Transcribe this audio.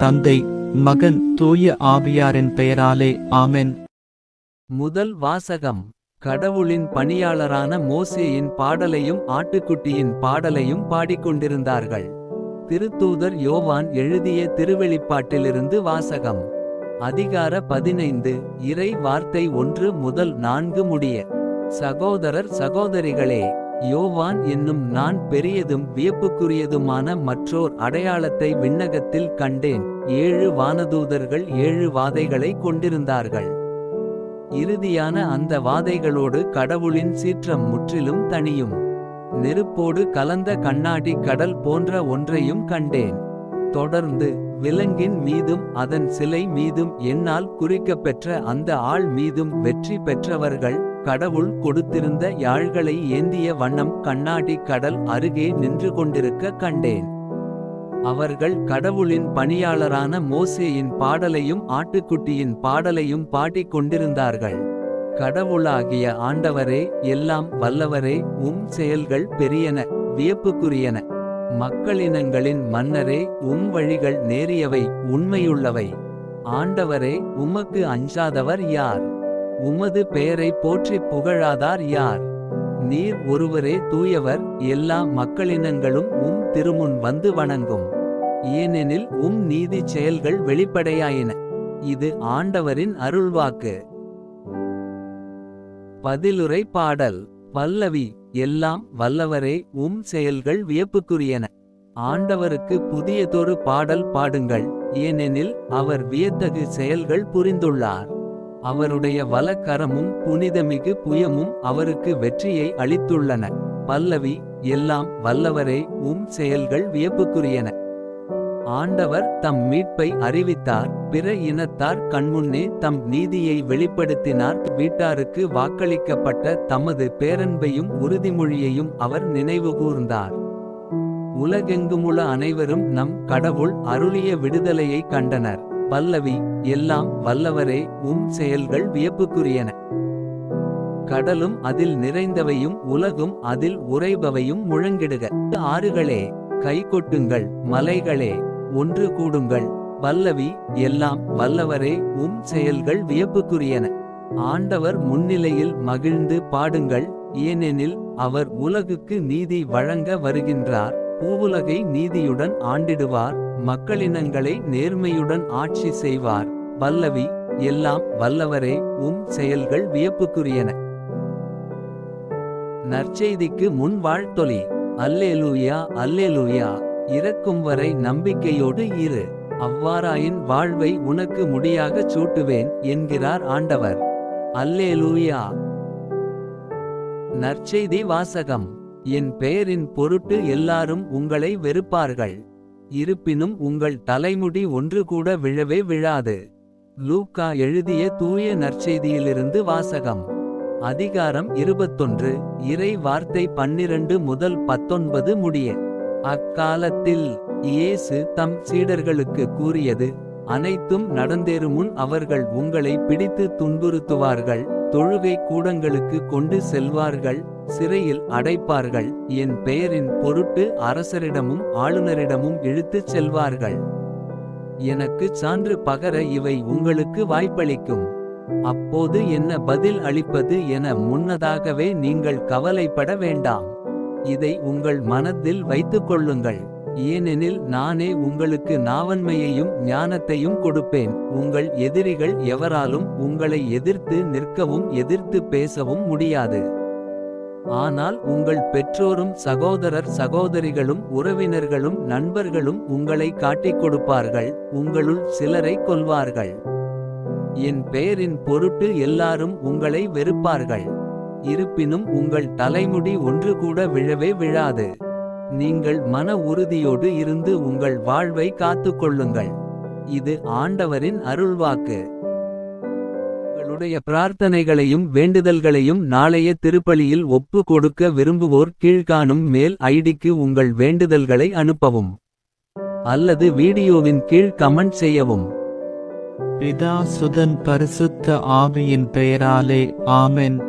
தந்தை மகன் தூய ஆவியாரின் பெயராலே ஆமென். முதல் வாசகம் கடவுளின் பணியாளரான மோசேயின் பாடலையும் ஆட்டுக்குட்டியின் பாடலையும் பாடிக்கொண்டிருந்தார்கள். திருத்தூதர் யோவான் எழுதிய திருவெளிப்பாட்டிலிருந்து வாசகம். அதிகார பதினைந்து இறை வார்த்தை ஒன்று முதல் நான்கு முடிய. சகோதரர் சகோதரிகளே யோவான் என்னும் நான் பெரியதும் வியப்புக்குரியதுமான மற்றோர் அடையாளத்தை விண்ணகத்தில் கண்டேன். ஏழு வானதூதர்கள் ஏழு வாதைகளை கொண்டிருந்தார்கள். இறுதியான அந்த வாதைகளோடு கடவுளின் சீற்றம் முற்றிலும் தனியும் நெருப்போடு கலந்த கண்ணாடி கடல் போன்ற ஒன்றையும் கண்டேன். தொடர்ந்து விலங்கின் மீதும் அதன் சிலை மீதும் என்னால் குறிக்கப்பெற்ற அந்த ஆள் மீதும் வெற்றி பெற்றவர்கள் கடவுள் கொடுத்திருந்த யாழ்களை ஏந்திய வண்ணம் கண்ணாடி கடல் அருகே நின்று கொண்டிருக்க கண்டேன். அவர்கள் கடவுளின் பணியாளரான மோசேயின் பாடலையும் ஆட்டுக்குட்டியின் பாடலையும் பாடிக் கொண்டிருந்தார்கள். கடவுளாகிய ஆண்டவரே எல்லாம் வல்லவரே உம் செயல்கள் பெரியன வியப்புக்குரியன. மக்களினங்களின் மன்னரே உம் வழிகள் நேரியவை உண்மையுள்ளவை. ஆண்டவரே உமக்கு அஞ்சாதவர் யார்? உமது பெயரை போற்றிப் புகழாதார் யார்? நீர் ஒருவரே தூயவர் எல்லா மக்களினங்களும் உம் திருமுன் வந்து வணங்கும். ஏனெனில் உம் நீதிச் செயல்கள் வெளிப்படையாயின. இது ஆண்டவரின் அருள்வாக்கு. பதிலுரை பாடல். பல்லவி எல்லாம் வல்லவரே உம் செயல்கள் வியப்புக்குரியன. ஆண்டவருக்கு புதியதொரு பாடல் பாடுங்கள். ஏனெனில் அவர் வியத்தகு செயல்கள் புரிந்துள்ளார். அவருடைய வலக்கரமும் புனிதமிகு புயமும் அவருக்கு வெற்றியை அளித்துள்ளன. பல்லவி எல்லாம் வல்லவரே உம் செயல்கள் வியப்புக்குரியன. ஆண்டவர் தம் மீட்பை அறிவித்தார் பிற இனத்தார் கண்முன்னே தம் நீதியை வெளிப்படுத்தினார் வீட்டாருக்கு வாக்களிக்கப்பட்ட தமது பேரன்பையும் உறுதிமொழியையும் அவர் நினைவுகூர்ந்தார். உலகெங்குமுள்ள அனைவரும் நம் கடவுள் அருளிய விடுதலையை கண்டனர். பல்லவி எல்லாம் வல்லவரே உம் செயல்கள் வியப்புக்குரியன. கடலும் அதில் நிறைந்தவையும் உலகும் அதில் உறைபவையும் முழங்கிடுக. ஆறுகளே கைகொட்டுங்கள் மலைகளே ஒன்று கூடுங்கள். பல்லவி எல்லாம் வல்லவரே உம் செயல்கள் வியப்புக்குரியன. ஆண்டவர் முன்னிலையில் மகிழ்ந்து பாடுங்கள். ஏனெனில் அவர் உலகுக்கு நீதி வழங்க வருகின்றார். பூவுலகை நீதியுடன் ஆண்டிடுவார். மக்களினங்களை நேர்மையுடன் ஆட்சி செய்வார். பல்லவி எல்லாம் வல்லவரே உம் செயல்கள் வியப்புக்குரியன. நற்செய்திக்கு முன் வாழ்த்தொலி அல்லேலூயா அல்லேலூயா. இறக்கும் வரை நம்பிக்கையோடு இரு. அவ்வாறாயின் வாழ்வை உனக்கு முடியாகச் சூட்டுவேன் என்கிறார் ஆண்டவர். அல்லேலூயா. நற்செய்தி வாசகம். என் பெயரின் பொருட்டு எல்லாரும் உங்களை வெறுப்பார்கள். இருப்பினும் உங்கள் தலைமுடி ஒன்று கூட விழவே விழாது. லூக்கா எழுதிய தூய நற்செய்தியிலிருந்து வாசகம். அதிகாரம் இருபத்தொன்று இறை வார்த்தை பன்னிரண்டு முதல் பத்தொன்பது முடிய. அக்காலத்தில் இயேசு தம் சீடர்களுக்கு கூறியது அனைத்தும் நடந்தேறுமுன் அவர்கள் உங்களை பிடித்து துன்புறுத்துவார்கள் தொழுகை கூடங்களுக்கு கொண்டு செல்வார்கள் சிறையில் அடைப்பார்கள் என் பெயரின் பொருட்டு அரசரிடமும் ஆளுநரிடமும் இழுத்துச் செல்வார்கள். எனக்கு சான்று பகர இவை உங்களுக்கு வாய்ப்பளிக்கும். அப்போது என்ன பதில் அளிப்பது என முன்னதாகவே நீங்கள் கவலைப்பட வேண்டாம். இதை உங்கள் மனத்தில் வைத்துக் கொள்ளுங்கள். ஏனெனில் நானே உங்களுக்கு நாவன்மையையும் ஞானத்தையும் கொடுப்பேன். உங்கள் எதிரிகள் எவராலும் உங்களை எதிர்த்து நிற்கவும் எதிர்த்து பேசவும் முடியாது. ஆனால் உங்கள் பெற்றோரும் சகோதரர் சகோதரிகளும் உறவினர்களும் நண்பர்களும் உங்களை காட்டிக் கொடுப்பார்கள். உங்களுள் சிலரை கொல்வார்கள். என் பெயரின் பொருட்டு எல்லாரும் உங்களை வெறுப்பார்கள். இருப்பினும் உங்கள் தலைமுடி ஒன்று கூட விழவே விழாது. நீங்கள் மன உறுதியோடு இருந்து உங்கள் வாழ்வை காத்துக்கொள்ளுங்கள் இது ஆண்டவரின் அருள்வாக்கு. உங்களுடைய பிரார்த்தனைகளையும் வேண்டுதல்களையும் நாளைய திருப்பலியில் ஒப்பு கொடுக்க விரும்புவோர் கீழ்காணும் மேல் ஐடிக்கு உங்கள் வேண்டுதல்களை அனுப்பவும். அல்லது வீடியோவின் கீழ் கமெண்ட் செய்யவும். பிதா சுதன் பரிசுத்த ஆவியின் பெயராலே ஆமென்.